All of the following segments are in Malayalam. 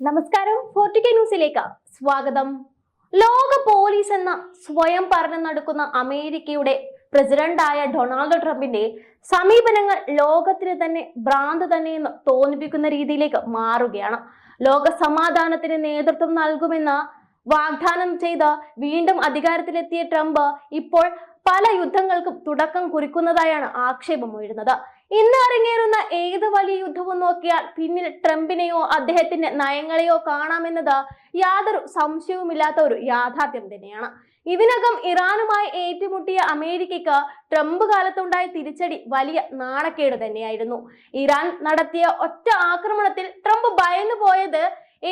നമസ്കാരം ഫോർട്ടിക്ക ന്യൂസിലേക്ക് സ്വാഗതം. ലോക പോലീസ് എന്ന സ്വയം പറഞ്ഞു നടക്കുന്ന അമേരിക്കയുടെ പ്രസിഡന്റായ ഡൊണാൾഡ് ട്രംപിന്റെ സമീപനങ്ങൾ ലോകത്തിന് തന്നെ ഭ്രാന്ത് തന്നെയെന്ന് തോന്നിപ്പിക്കുന്ന രീതിയിലേക്ക് മാറുകയാണ്. ലോക സമാധാനത്തിന് നേതൃത്വം നൽകുമെന്ന് വാഗ്ദാനം ചെയ്ത് വീണ്ടും അധികാരത്തിലെത്തിയ ട്രംപ് ഇപ്പോൾ പല യുദ്ധങ്ങൾക്കും തുടക്കം കുറിക്കുന്നതായാണ് ആക്ഷേപം ഉയരുന്നത്. ഇന്ന് അരങ്ങേറുന്ന ഏത് വലിയ യുദ്ധവും നോക്കിയാൽ പിന്നിൽ ട്രംപിനെയോ അദ്ദേഹത്തിന്റെ നയങ്ങളെയോ കാണാമെന്നത് യാതൊരു സംശയവുമില്ലാത്ത ഒരു യാഥാർത്ഥ്യം തന്നെയാണ്. ഇതിനകം ഇറാനുമായി ഏറ്റുമുട്ടിയ അമേരിക്കയ്ക്ക് ട്രംപ് കാലത്തുണ്ടായ തിരിച്ചടി വലിയ നാണക്കേട് തന്നെയായിരുന്നു. ഇറാൻ നടത്തിയ ഒറ്റ ആക്രമണത്തിൽ ട്രംപ് ഭയന്നു പോയത്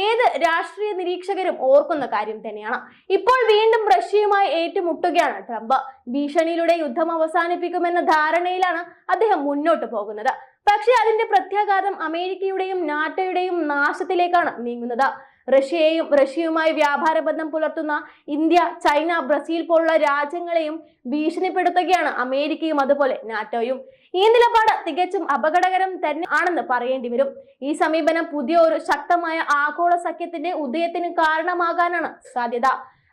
ഏത് രാഷ്ട്രീയ നിരീക്ഷകരും ഓർക്കുന്ന കാര്യം തന്നെയാണ്. ഇപ്പോൾ വീണ്ടും റഷ്യയുമായി ഏറ്റുമുട്ടുകയാണ് ട്രംപ്. ഭീഷണിയിലൂടെ യുദ്ധം അവസാനിപ്പിക്കുമെന്ന ധാരണയിലാണ് അദ്ദേഹം മുന്നോട്ട് പോകുന്നത്. പക്ഷേ അതിന്റെ പ്രത്യാഘാതം അമേരിക്കയുടെയും നാറ്റോയുടെയും നാശത്തിലേക്കാണ് നീങ്ങുന്നത്. റഷ്യയെയും റഷ്യയുമായി വ്യാപാര ബന്ധം പുലർത്തുന്ന ഇന്ത്യ ചൈന ബ്രസീൽ പോലുള്ള രാജ്യങ്ങളെയും ഭീഷണിപ്പെടുത്തുകയാണ് അമേരിക്കയും അതുപോലെ നാറ്റോയും. ഈ നിലപാട് തികച്ചും അപകടകരം തന്നെ ആണെന്ന് പറയേണ്ടി വരും. ഈ സമീപനം പുതിയ ഒരു ശക്തമായ ആഗോള സഖ്യത്തിന്റെ ഉദയത്തിന് കാരണമാകാനാണ് സാധ്യത.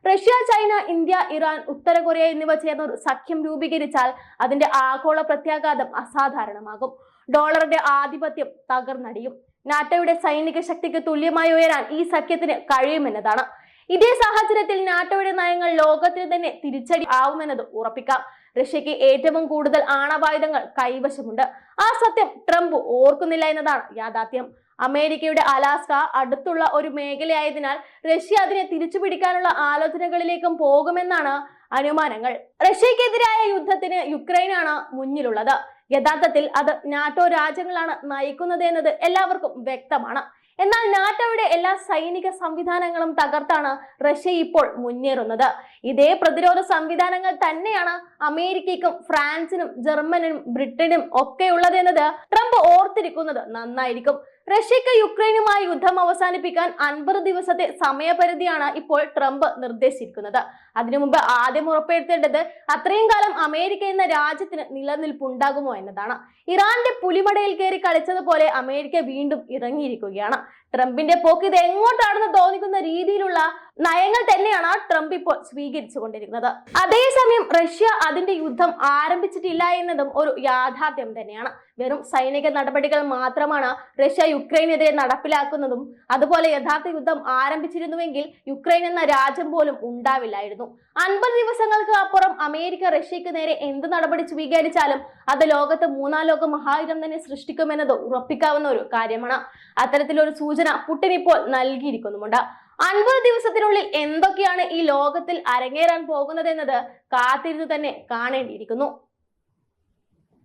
റഷ്യ ചൈന ഇന്ത്യ ഇറാൻ ഉത്തര കൊറിയ എന്നിവ ചേർന്ന ഒരു സഖ്യം രൂപീകരിച്ചാൽ അതിന്റെ ആഗോള പ്രത്യാഘാതം അസാധാരണമാകും. ഡോളറിന്റെ ആധിപത്യം തകർന്നടിയും. നാറ്റോയുടെ സൈനിക ശക്തിക്ക് തുല്യമായി ഉയരാൻ ഈ സഖ്യത്തിന് കഴിയുമെന്നതാണ്. ഇതേ സാഹചര്യത്തിൽ നാറ്റോയുടെ നയങ്ങൾ ലോകത്തിന് തന്നെ തിരിച്ചടി ആവുമെന്നത് ഉറപ്പിക്കാം. റഷ്യക്ക് ഏറ്റവും കൂടുതൽ ആണവായുധങ്ങൾ കൈവശമുണ്ട്. ആ സത്യം ട്രംപ് ഓർക്കുന്നില്ല എന്നതാണ് യാഥാർത്ഥ്യം. അമേരിക്കയുടെ അലാസ്ക അടുത്തുള്ള ഒരു മേഖലയായതിനാൽ റഷ്യ അതിനെ തിരിച്ചു പിടിക്കാനുള്ള ആലോചനകളിലേക്കും പോകുമെന്നാണ് അനുമാനങ്ങൾ. റഷ്യക്കെതിരായ യുദ്ധത്തിന് യുക്രൈനാണ് മുന്നിലുള്ളത്. യഥാർത്ഥത്തിൽ അത് നാറ്റോ രാജ്യങ്ങളാണ് നയിക്കുന്നത് എന്നത് എല്ലാവർക്കും വ്യക്തമാണ്. എന്നാൽ നാറ്റോയുടെ എല്ലാ സൈനിക സംവിധാനങ്ങളും തകർത്താണ് റഷ്യ ഇപ്പോൾ മുന്നേറുന്നത്. ഇതേ പ്രതിരോധ സംവിധാനങ്ങൾ തന്നെയാണ് അമേരിക്കയ്ക്കും ഫ്രാൻസിനും ജർമ്മനിനും ബ്രിട്ടനും ഒക്കെ ഉള്ളതെന്നത് ട്രംപ് ഓർത്തിരിക്കുന്നത് നന്നായിരിക്കും. റഷ്യക്ക് യുക്രൈനുമായി യുദ്ധം അവസാനിപ്പിക്കാൻ അൻപത് ദിവസത്തെ സമയപരിധിയാണ് ഇപ്പോൾ ട്രംപ് നിർദ്ദേശിച്ചിരിക്കുന്നത് അതിനു മുമ്പ് ആദ്യം ഉറപ്പുവരുത്തേണ്ടത് അത്രയും കാലം അമേരിക്ക എന്ന രാജ്യത്തിന് നിലനിൽപ്പുണ്ടാകുമോ എന്നതാണ്. ഇറാന്റെ പുലിമടയിൽ കയറി കളിച്ചതുപോലെ അമേരിക്ക വീണ്ടും ഇറങ്ങിയിരിക്കുകയാണ്. ട്രംപിന്റെ പോക്ക് ഇത് എങ്ങോട്ടാണെന്ന് തോന്നിക്കുന്ന രീതിയിലുള്ള നയങ്ങൾ തന്നെയാണ് ട്രംപ് ഇപ്പോൾ സ്വീകരിച്ചുകൊണ്ടിരിക്കുന്നത്. അതേസമയം റഷ്യ അതിന്റെ യുദ്ധം ആരംഭിച്ചിട്ടില്ല എന്നതും ഒരു യാഥാർത്ഥ്യം തന്നെയാണ്. വെറും സൈനിക നടപടികൾ മാത്രമാണ് റഷ്യ യുക്രൈനെതിരെ നടപ്പിലാക്കുന്നതും അതുപോലെ യഥാർത്ഥ യുദ്ധം ആരംഭിച്ചിരുന്നുവെങ്കിൽ യുക്രൈൻ എന്ന രാജ്യം പോലും ഉണ്ടാവില്ലായിരുന്നു. അൻപത് ദിവസങ്ങൾക്ക് അപ്പുറം അമേരിക്ക റഷ്യക്ക് നേരെ എന്ത് നടപടി സ്വീകരിച്ചാലും അത് ലോകത്ത് മൂന്നാം ലോക മഹായുധം തന്നെ സൃഷ്ടിക്കുമെന്നത് ഉറപ്പിക്കാവുന്ന ഒരു കാര്യമാണ്. അത്തരത്തിലൊരു സൂചന പുട്ടിൻ ഇപ്പോൾ നൽകിയിരിക്കുന്നുമുണ്ട്. അൻപത് ദിവസത്തിനുള്ളിൽ എന്തൊക്കെയാണ് ഈ ലോകത്തിൽ അരങ്ങേറാൻ പോകുന്നത് എന്നത് കാത്തിരുന്ന് തന്നെ കാണേണ്ടിയിരിക്കുന്നു.